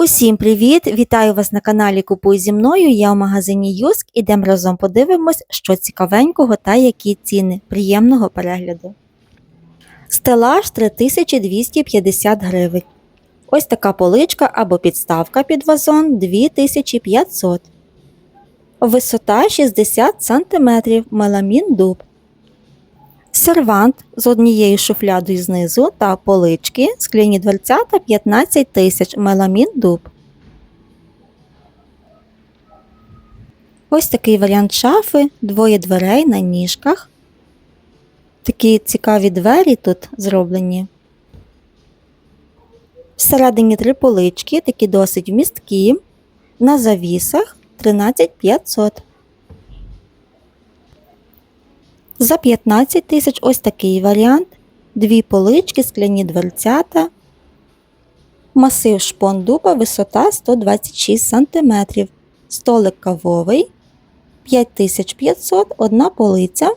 Усім привіт! Вітаю вас на каналі Купуй зі мною. Я в магазині Юск. Ідемо разом подивимось, що цікавенького та які ціни. Приємного перегляду. Стелаж 3250 гривень. Ось така поличка або підставка під вазон 2500. Висота 60 см. Меламін дуб. Сервант з однією шуфлядою знизу та полички, скляні дверцята 15 тисяч, меламін дуб. Ось такий варіант шафи, двоє дверей на ніжках. Такі цікаві двері тут зроблені. Всередині три полички, такі досить вмісткі. На завісах 13 500. За 15 тисяч ось такий варіант. Дві полички, скляні дверцята. Масив шпон дуба, висота 126 см. Столик кавовий 5500, одна полиця.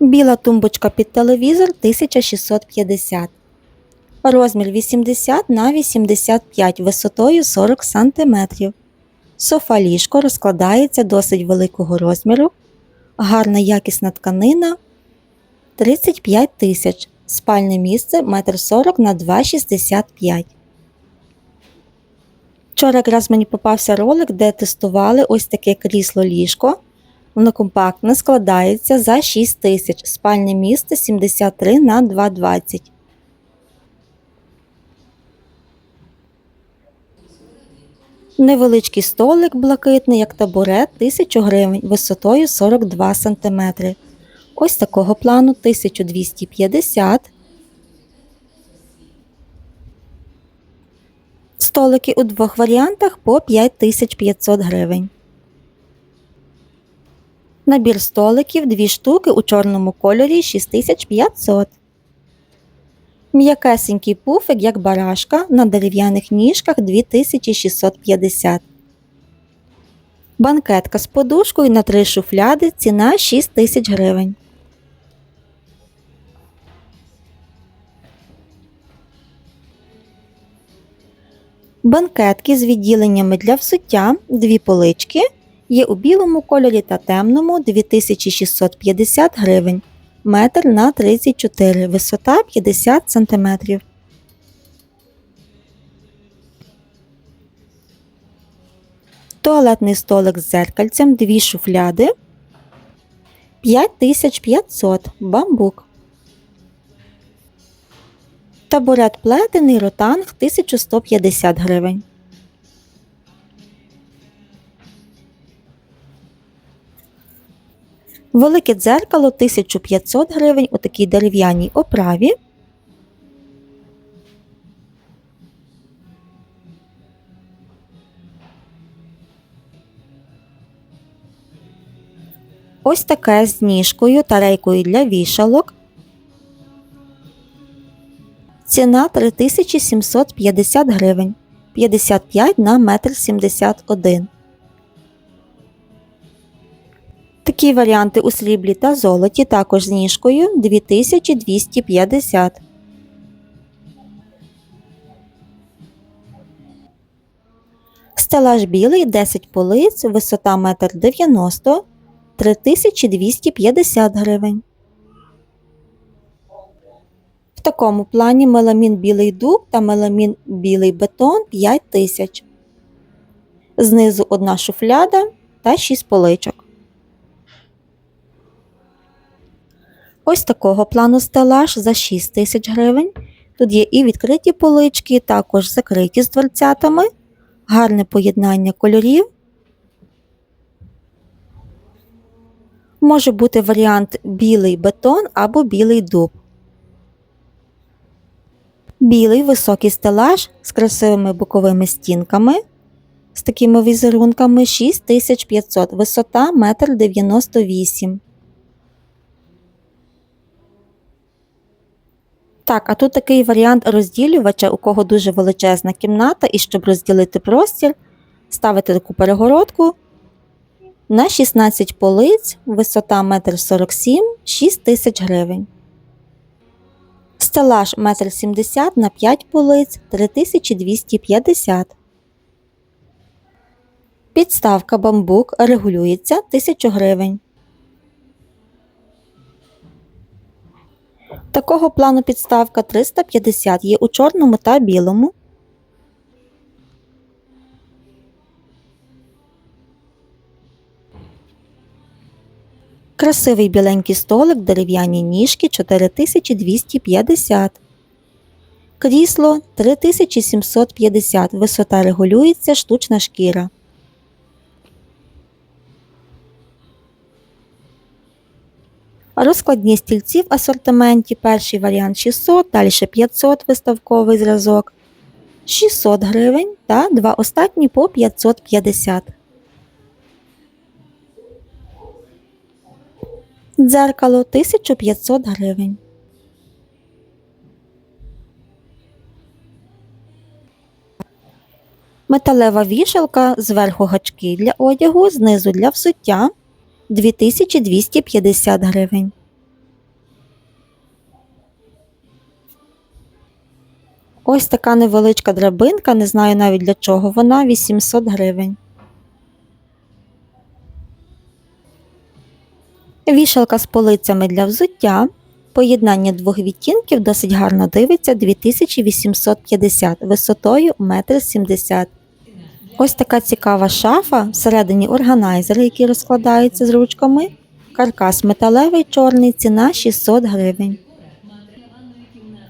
Біла тумбочка під телевізор 1650. Розмір 80 на 85 висотою 40 см. Софа ліжко розкладається досить великого розміру. Гарна якісна тканина 35 тисяч. Спальне місце 1,40 на 2,65. Вчора якраз мені попався ролик, де тестували ось таке крісло ліжко. Воно компактне складається за 6 тисяч. Спальне місце 73 на 2,20. Невеличкий столик блакитний, як табурет, 1000 гривень, висотою 42 см. Ось такого плану 1250. Столики у двох варіантах по 5500 гривень. Набір столиків дві штуки у чорному кольорі 6500. М'якесенький пуфик, як барашка, на дерев'яних ніжках 2650. Банкетка з подушкою на три шуфляди, ціна 6000 гривень. Банкетки з відділеннями для взуття, дві полички, є у білому кольорі та темному 2650 гривень метр на 34, висота 50 см. Туалетний столик з зеркальцем, дві шуфляди 5500 бамбук. Табурет плетений ротанг 1150 гривень. Велике дзеркало 1500 гривень у такій дерев'яній оправі. Ось таке з ніжкою та рейкою для вішалок. Ціна 3750 гривень. 55 на 1,71 м. Такі варіанти у сріблі та золоті також з ніжкою 2250. Стелаж білий 10 полиць, висота 1,90 м 3250 гривень. В такому плані меламін білий дуб та меламін білий бетон 5000. Знизу одна шуфляда та 6 поличок. Ось такого плану стелаж за 6 тисяч гривень. Тут є і відкриті полички, також закриті з дверцятами, гарне поєднання кольорів. Може бути варіант білий бетон або білий дуб. Білий високий стелаж з красивими боковими стінками, з такими візерунками 6500, висота 1,98 м. Так, а тут такий варіант розділювача, у кого дуже величезна кімната, і щоб розділити простір, ставити таку перегородку на 16 полиць, висота 1,47 м, 6 тисяч гривень. Стелаж 1,70 м на 5 полиць 3250. Підставка бамбук регулюється 1000 гривень. Такого плану підставка 350 є у чорному та білому. Красивий біленький столик, дерев'яні ніжки 4250. Крісло 3750. Висота регулюється, штучна шкіра. Розкладні стільці в асортименті. Перший варіант 600, далі 500 виставковий зразок, 600 гривень та два останні по 550. Дзеркало 1500 гривень. Металева вішалка зверху гачки для одягу, знизу для взуття 2250 гривень. Ось така невеличка драбинка, не знаю навіть для чого вона 800 гривень. Вішалка з полицями для взуття. Поєднання двох відтінків досить гарно дивиться 2850 висотою 1,70 м. Ось така цікава шафа, всередині органайзери, які розкладаються з ручками. Каркас металевий чорний, ціна 600 гривень.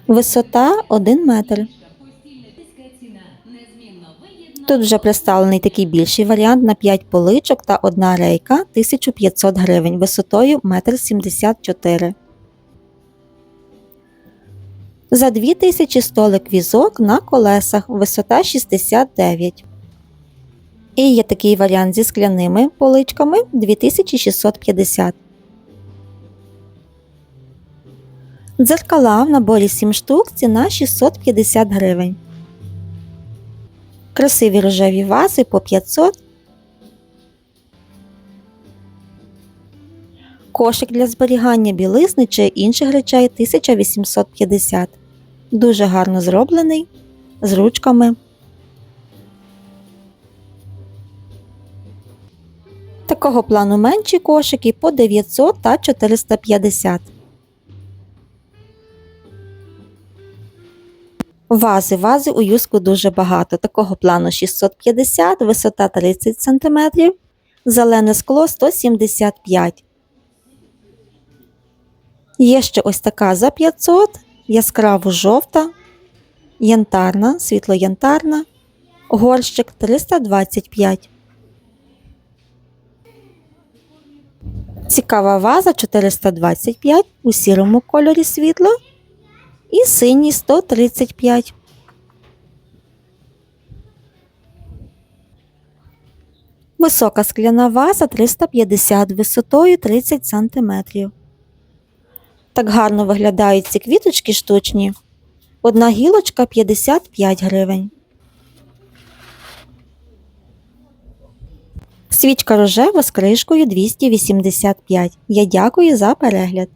Висота 1 метр. Тут вже представлений такий більший варіант на 5 поличок та одна рейка 1500 гривень висотою 1,74 м. За 2000 столик візок на колесах, висота 69 І є такий варіант зі скляними поличками 2650 Дзеркала в наборі 7 штук, ціна 650 гривень. Красиві рожеві вази по 500. Кошик для зберігання білизни чи інших речей 1850. Дуже гарно зроблений з ручками. Такого плану менші кошики по 900 та 450. Вази, вази у юску дуже багато. Такого плану 650, висота 30 см, зелене скло 175 Є ще ось така за 500, яскраво жовта, янтарна, світло-янтарна, горщик 325. Цікава ваза 425 у сірому кольорі світло і синій 135. Висока скляна ваза 350 висотою 30 см. Так гарно виглядають ці квіточки штучні. Одна гілочка 55 гривень. Свічка рожева з кришкою 285. Я дякую за перегляд.